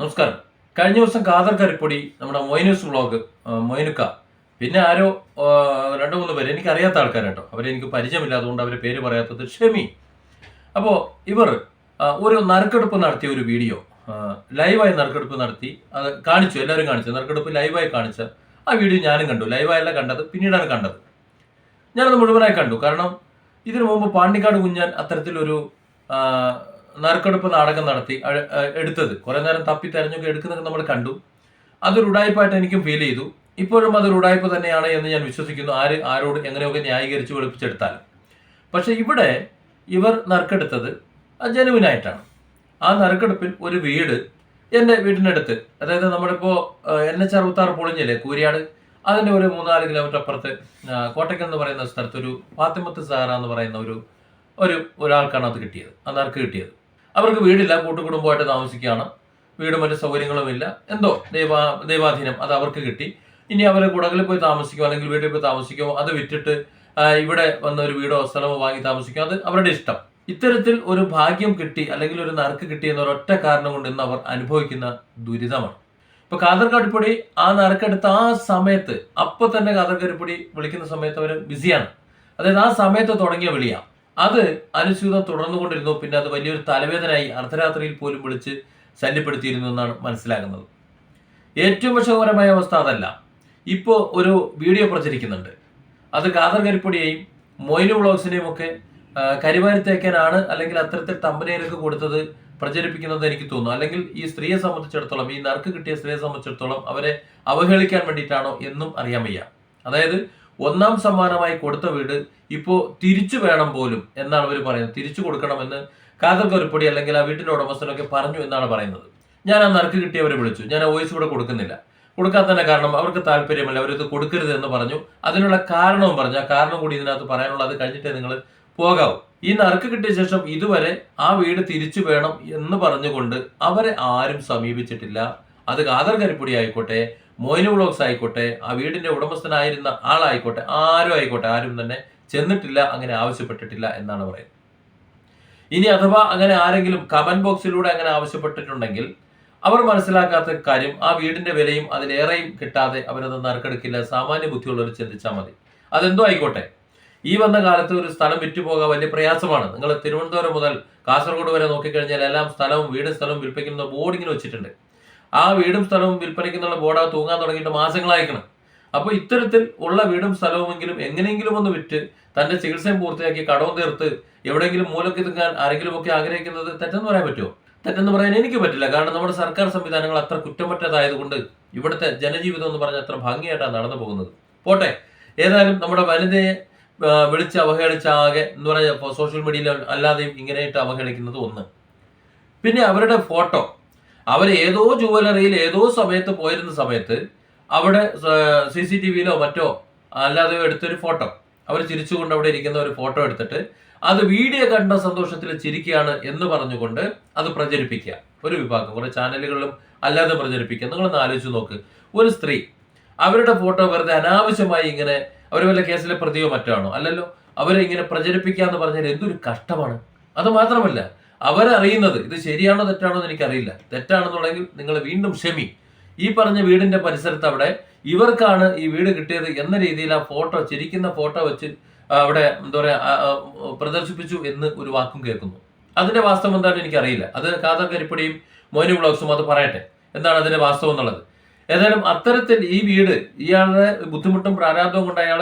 നമസ്കാരം. കഴിഞ്ഞ ദിവസം കാതർ കരിപ്പൊടി നമ്മുടെ മൊയിനൂസ് വ്ളോഗ് മൊയിനുക്ക. പിന്നെ ആരോ രണ്ടു മൂന്ന് പേര് എനിക്ക് അറിയാത്ത ആൾക്കാരാട്ടോ. അവരെ എനിക്ക് പരിചയമില്ല അതുകൊണ്ട് അവരെ പേര് പറയാത്തത് ഷെമി. അപ്പോൾ ഇവർ ഒരു നറുക്കെടുപ്പ് നടത്തിയ ഒരു വീഡിയോ ലൈവായി നറുക്കെടുപ്പ് നടത്തി അത് കാണിച്ചു എല്ലാവരും കാണിച്ചു. നറുക്കെടുപ്പ് ലൈവായി കാണിച്ച ആ വീഡിയോ ഞാനും കണ്ടു. ലൈവായല്ല കണ്ടത് പിന്നീടാണ് കണ്ടത്. ഞാനത് മുഴുവനായി കണ്ടു. കാരണം ഇതിനു മുമ്പ് പാണ്ടിക്കാട് കുഞ്ഞാൻ അത്തരത്തിലൊരു നറുക്കെടുപ്പ് നാടകം നടത്തി എടുത്തത്. കുറെ നേരം തപ്പി തെരഞ്ഞൊക്കെ എടുക്കുന്നൊക്കെ നമ്മൾ കണ്ടു. അതൊരു ഉടായ്പായിട്ട് എനിക്കും ഫീൽ ചെയ്തു. ഇപ്പോഴും അതൊരു ഉടായ്പ തന്നെയാണ് എന്ന് ഞാൻ വിശ്വസിക്കുന്നു. ആര് ആരോട് എങ്ങനെയൊക്കെ ന്യായീകരിച്ച് വെളുപ്പിച്ചെടുത്താൽ പക്ഷെ ഇവിടെ ഇവർ നറുക്കെടുത്തത് ജനുവിനായിട്ടാണ്. ആ നറുക്കെടുപ്പിൽ ഒരു വീട് എന്റെ വീടിനടുത്ത് അതായത് നമ്മളിപ്പോൾ എൻ എച്ച് അറുപത്താറ് പൊളിഞ്ഞില്ലേ കൂരിയാട്? അതിന്റെ ഒരു മൂന്നാൽ കിലോമീറ്റർ അപ്പുറത്ത് കോട്ടയ്ക്കൽ എന്ന് പറയുന്ന സ്ഥലത്ത് ഒരു ഫാത്തിമത്ത് സാറ എന്ന് പറയുന്ന ഒരു ഒരു ഒരാൾക്കാണ് അത് കിട്ടിയത്. ആ നറുക്ക് കിട്ടിയത്. അവർക്ക് വീടില്ല കൂട്ടുകുടുംബമായിട്ട് താമസിക്കുകയാണ്. വീടും മറ്റു സൗകര്യങ്ങളുമില്ല എന്തോ ദൈവാ ദൈവാധീനം അത് അവർക്ക് കിട്ടി. ഇനി അവരെ കുടകിൽ പോയി താമസിക്കുമോ അല്ലെങ്കിൽ വീട്ടിൽ പോയി താമസിക്കുമോ അത് വിറ്റിട്ട് ഇവിടെ വന്ന ഒരു വീടോ സ്ഥലമോ വാങ്ങി താമസിക്കുമോ അത് അവരുടെ ഇഷ്ടം. ഇത്തരത്തിൽ ഒരു ഭാഗ്യം കിട്ടി അല്ലെങ്കിൽ ഒരു നറുക്ക് കിട്ടി എന്ന ഒരൊറ്റ കാരണം കൊണ്ട് ഇന്ന് അവർ അനുഭവിക്കുന്ന ദുരിതമാണ്. ഇപ്പൊ കാതർ ആ നറുക്കെടുത്ത ആ സമയത്ത് അപ്പൊ തന്നെ കാതർ വിളിക്കുന്ന സമയത്ത് അവർ ബിസിയാണ്. അതായത് ആ സമയത്ത് തുടങ്ങിയ വിളിയാണ് അത് അനുസ്യൂതം തുടർന്നുകൊണ്ടിരുന്നു. പിന്നെ അത് വലിയൊരു തലവേദനയായി അർദ്ധരാത്രിയിൽ പോലും വിളിച്ച് ശല്യപ്പെടുത്തിയിരുന്നു എന്നാണ് മനസ്സിലാകുന്നത്. ഏറ്റവും വിഷമകരമായ അവസ്ഥ അതല്ല. ഇപ്പോൾ ഒരു വീഡിയോ പ്രചരിക്കുന്നുണ്ട്. അത് കാതർ കരിപ്പൊടിയെയും മൊയിനു വ്ളോഗ്സിനെയും ഒക്കെ കരിവാരി തേക്കാനാണ് അല്ലെങ്കിൽ അത്തരത്തിൽ തമ്പനയിലൊക്കെ കൊടുത്തത് പ്രചരിപ്പിക്കുന്നത് എനിക്ക് തോന്നുന്നു. അല്ലെങ്കിൽ ഈ സ്ത്രീയെ സംബന്ധിച്ചിടത്തോളം ഈ നറുക്ക് കിട്ടിയ സ്ത്രീയെ സംബന്ധിച്ചിടത്തോളം അവരെ അവഹേളിക്കാൻ വേണ്ടിയിട്ടാണോ എന്നും അറിയാൻ വയ്യ. അതായത് ഒന്നാം സമ്മാനമായി കൊടുത്ത വീട് ഇപ്പോൾ തിരിച്ചു വേണം പോലും എന്നാണ് അവർ പറയുന്നത്. തിരിച്ചു കൊടുക്കണമെന്ന് കാതൽ കരിപ്പൊടി അല്ലെങ്കിൽ ആ വീട്ടിന്റെ ഉടമസ്ഥനൊക്കെ പറഞ്ഞു എന്നാണ് പറയുന്നത്. ഞാൻ ആ നറുക്ക് കിട്ടിയവരെ വിളിച്ചു. ഞാൻ വോയിസ് ഇവിടെ കൊടുക്കുന്നില്ല. കൊടുക്കാൻ കൊടുക്കാത്തതിന്റെ കാരണം അവർക്ക് താല്പര്യമല്ല. അവരിത് കൊടുക്കരുത് എന്ന് പറഞ്ഞു. അതിനുള്ള കാരണവും പറഞ്ഞു. ആ കാരണം കൂടി ഇതിനകത്ത് പറയാനുള്ള അത് കഴിഞ്ഞിട്ടേ നിങ്ങൾ പോകാവൂ. ഈ നറുക്ക് കിട്ടിയ ശേഷം ഇതുവരെ ആ വീട് തിരിച്ചു വേണം എന്ന് പറഞ്ഞുകൊണ്ട് അവരെ ആരും സമീപിച്ചിട്ടില്ല. അത് കാതൽ കരിപ്പൊടി ആയിക്കോട്ടെ മോയിനു ബ്ലോക്സ് ആയിക്കോട്ടെ ആ വീടിന്റെ ഉടമസ്ഥനായിരുന്ന ആളായിക്കോട്ടെ ആരും ആയിക്കോട്ടെ ആരും തന്നെ ചെന്നിട്ടില്ല അങ്ങനെ ആവശ്യപ്പെട്ടിട്ടില്ല എന്നാണ് പറയുന്നത്. ഇനി അഥവാ അങ്ങനെ ആരെങ്കിലും കമന്റ് ബോക്സിലൂടെ അങ്ങനെ ആവശ്യപ്പെട്ടിട്ടുണ്ടെങ്കിൽ അവർ മനസ്സിലാക്കാത്ത കാര്യം ആ വീടിന്റെ വിലയും അതിലേറെയും കിട്ടാതെ അവരത് നറുക്കെടുക്കില്ല സാമാന്യ ബുദ്ധിയുള്ളവർ ചിന്തിച്ചാൽ മതി. അതെന്തോ ആയിക്കോട്ടെ. ഈ വന്ന കാലത്ത് ഒരു സ്ഥലം വിറ്റുപോകാൻ വലിയ പ്രയാസമാണ്. നിങ്ങൾ തിരുവനന്തപുരം മുതൽ കാസർഗോഡ് വരെ നോക്കിക്കഴിഞ്ഞാൽ എല്ലാം സ്ഥലവും വീടും സ്ഥലവും വിൽപ്പിക്കുന്ന ബോർഡിങ്ങിന് വെച്ചിട്ടുണ്ട്. ആ വീടും സ്ഥലവും വിൽപ്പനയ്ക്കുന്നുള്ള ബോർഡ് തൂങ്ങാൻ തുടങ്ങിയിട്ട് മാസങ്ങളായിക്കണം. അപ്പോൾ ഇത്തരത്തിൽ ഉള്ള വീടും സ്ഥലവുമെങ്കിലും എങ്ങനെയെങ്കിലും ഒന്ന് വിറ്റ് തന്റെ ചികിത്സയും പൂർത്തിയാക്കി കടവും തീർത്ത് എവിടെയെങ്കിലും മൂലക്ക് തിങ്ങാൻ ആരെങ്കിലും ഒക്കെ ആഗ്രഹിക്കുന്നത് തെറ്റെന്ന് പറയാൻ പറ്റുമോ? തെറ്റെന്ന് പറയാൻ എനിക്ക് പറ്റില്ല. കാരണം നമ്മുടെ സർക്കാർ സംവിധാനങ്ങൾ അത്ര കുറ്റമറ്റതായതുകൊണ്ട് ഇവിടുത്തെ ജനജീവിതം എന്ന് പറഞ്ഞാൽ അത്ര ഭംഗിയായിട്ടാണ് നടന്നു പോകുന്നത്. പോട്ടെ ഏതായാലും നമ്മുടെ വനിതയെ വിളിച്ച് അവഹേളിച്ച ആകെ എന്ന് പറഞ്ഞ സോഷ്യൽ മീഡിയയിൽ അല്ലാതെയും ഇങ്ങനെയായിട്ട് അവഹേളിക്കുന്നത് ഒന്ന്. പിന്നെ അവരുടെ ഫോട്ടോ. അവർ ഏതോ ജുവലറിയിൽ ഏതോ സമയത്ത് പോയിരുന്ന സമയത്ത് അവിടെ സി സി ടി വിയിലോ മറ്റോ അല്ലാതെ എടുത്തൊരു ഫോട്ടോ. അവർ ചിരിച്ചുകൊണ്ട് അവിടെ ഇരിക്കുന്ന ഒരു ഫോട്ടോ എടുത്തിട്ട് അത് വീഡിയോ കണ്ട സന്തോഷത്തിൽ ചിരിക്കുകയാണ് എന്ന് പറഞ്ഞുകൊണ്ട് അത് പ്രചരിപ്പിക്കുക. ഒരു വിഭാഗം കുറെ ചാനലുകളിലും അല്ലാതെ പ്രചരിപ്പിക്കുക. നിങ്ങളൊന്ന് ആലോചിച്ച് നോക്ക്. ഒരു സ്ത്രീ അവരുടെ ഫോട്ടോ വെറുതെ അനാവശ്യമായി ഇങ്ങനെ അവർ വല്ല കേസിലെ പ്രതിയോ മറ്റോ ആണോ? അല്ലല്ലോ അവരെ ഇങ്ങനെ പ്രചരിപ്പിക്കുക എന്ന് പറഞ്ഞാൽ എന്തൊരു കഷ്ടമാണ്. അത് മാത്രമല്ല അവരറിയുന്നത് ഇത് ശരിയാണോ തെറ്റാണോ എന്ന് എനിക്കറിയില്ല. തെറ്റാണെന്നുണ്ടെങ്കിൽ നിങ്ങൾ വീണ്ടും ക്ഷമി. ഈ പറഞ്ഞ വീടിന്റെ പരിസരത്ത് അവിടെ ഇവർക്കാണ് ഈ വീട് കിട്ടിയത് എന്ന രീതിയിൽ ആ ഫോട്ടോ ചിരിക്കുന്ന ഫോട്ടോ വെച്ച് അവിടെ എന്താ പറയാ ആ, ആ, പ്രദർശിപ്പിച്ചു എന്ന് ഒരു വാക്കും കേൾക്കുന്നു. അതിന്റെ വാസ്തവം എന്താണെന്ന് എനിക്കറിയില്ല. അത് കാതർ കരിപ്പടിയും മോനു ബ്ലോഗ്സും അത് പറയട്ടെ. എന്താണ് അതിന്റെ വാസ്തവം എന്നുള്ളത്? ഏതായാലും അത്തരത്തിൽ ഈ വീട് ഇയാളുടെ ബുദ്ധിമുട്ടും പ്രാരാബ്ദവും കൊണ്ട് അയാൾ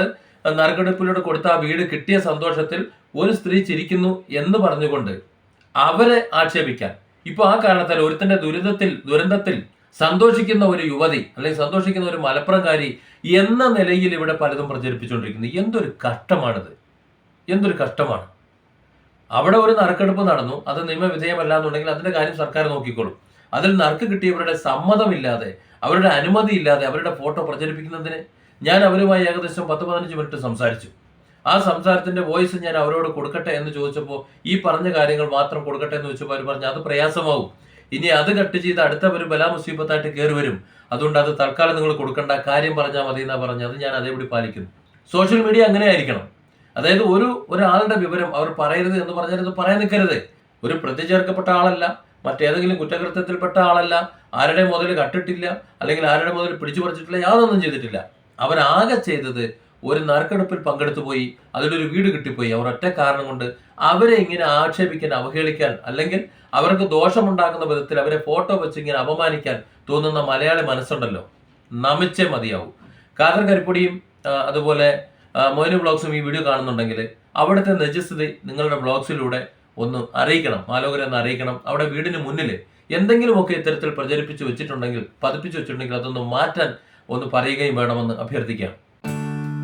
നറുക്കെടുപ്പിലൂടെ കൊടുത്ത ആ വീട് കിട്ടിയ സന്തോഷത്തിൽ ഒരു സ്ത്രീ ചിരിക്കുന്നു എന്ന് പറഞ്ഞുകൊണ്ട് അവരെ ആക്ഷേപിക്കാൻ. ഇപ്പൊ ആ കാരണത്താൽ ഒരുത്തിന്റെ ദുരിതത്തിൽ ദുരന്തത്തിൽ സന്തോഷിക്കുന്ന ഒരു യുവതി അല്ലെങ്കിൽ സന്തോഷിക്കുന്ന ഒരു മലപ്പുറംകാരി എന്ന നിലയിൽ ഇവിടെ പലതും പ്രചരിപ്പിച്ചുകൊണ്ടിരിക്കുന്നു. എന്തൊരു കഷ്ടമാണിത്. എന്തൊരു കഷ്ടമാണ്. അവിടെ ഒരു നറുക്കെടുപ്പ് നടന്നു. അത് നിയമവിധേയമല്ല എന്നുണ്ടെങ്കിൽ അതിന്റെ കാര്യം സർക്കാർ നോക്കിക്കോളും. അതിൽ നറുക്ക് കിട്ടിയവരുടെ സമ്മതമില്ലാതെ അവരുടെ അനുമതി ഇല്ലാതെ അവരുടെ ഫോട്ടോ പ്രചരിപ്പിക്കുന്നതിന് ഞാൻ അവരുമായി ഏകദേശം പത്ത് പതിനഞ്ച് മിനിറ്റ് സംസാരിച്ചു. ആ സംസാരത്തിന്റെ വോയിസ് ഞാൻ അവരോട് കൊടുക്കട്ടെ എന്ന് ചോദിച്ചപ്പോൾ ഈ പറഞ്ഞ കാര്യങ്ങൾ മാത്രം കൊടുക്കട്ടെ എന്ന് ചോദിച്ചപ്പോൾ അവർ പറഞ്ഞു അത് പ്രയാസമാവും. ഇനി അത് കട്ട് ചെയ്ത് അടുത്ത ഒരു ബലാ മുസീബത്തായിട്ട് കയറി വരും. അതുകൊണ്ട് അത് തൽക്കാലം നിങ്ങൾ കൊടുക്കേണ്ട. കാര്യം പറഞ്ഞാൽ മതി എന്നാ അത് ഞാൻ അതേപടി പാലിക്കുന്നു. സോഷ്യൽ മീഡിയ അങ്ങനെ ആയിരിക്കണം. അതായത് ഒരു ഒരാളുടെ വിവരം അവർ പറയരുത് എന്ന് പറഞ്ഞാൽ ഇത് പറയാൻ നിൽക്കരുത്. ഒരു പ്രതി ചേർക്കപ്പെട്ട ആളല്ല മറ്റേതെങ്കിലും കുറ്റകൃത്യത്തിൽപ്പെട്ട ആളല്ല ആരുടെ മുതൽ കട്ടിട്ടില്ല അല്ലെങ്കിൽ ആരുടെ മുതൽ പിടിച്ചു പറിച്ചിട്ടില്ല യാതൊന്നും ചെയ്തിട്ടില്ല. അവരാകെ ചെയ്തത് ഒരു നറുക്കെടുപ്പിൽ പങ്കെടുത്തു പോയി അതിലൊരു വീട് കിട്ടിപ്പോയി. അവർ ഒറ്റ കാരണം കൊണ്ട് അവരെ ഇങ്ങനെ ആക്ഷേപിക്കാൻ അവഹേളിക്കാൻ അല്ലെങ്കിൽ അവർക്ക് ദോഷമുണ്ടാക്കുന്ന വിധത്തിൽ അവരെ ഫോട്ടോ വെച്ച് ഇങ്ങനെ അപമാനിക്കാൻ തോന്നുന്ന മലയാളി മനസ്സുണ്ടല്ലോ. നമിച്ചേ മതിയാവും. കാതർ കരിപ്പൊടിയും അതുപോലെ മോനു ബ്ലോഗ്സും ഈ വീഡിയോ കാണുന്നുണ്ടെങ്കിൽ അവിടുത്തെ നിജസ്ഥിതി നിങ്ങളുടെ ബ്ലോഗ്സിലൂടെ ഒന്ന് അറിയിക്കണം ആലോകരെ ഒന്ന് അറിയിക്കണം. അവിടെ വീടിന് മുന്നിൽ എന്തെങ്കിലുമൊക്കെ ഇത്തരത്തിൽ പ്രചരിപ്പിച്ചു വെച്ചിട്ടുണ്ടെങ്കിൽ പതിപ്പിച്ചു വെച്ചിട്ടുണ്ടെങ്കിൽ അതൊന്ന് മാറ്റാൻ ഒന്ന് പറയുകയും വേണമെന്ന് അഭ്യർത്ഥിക്കാം.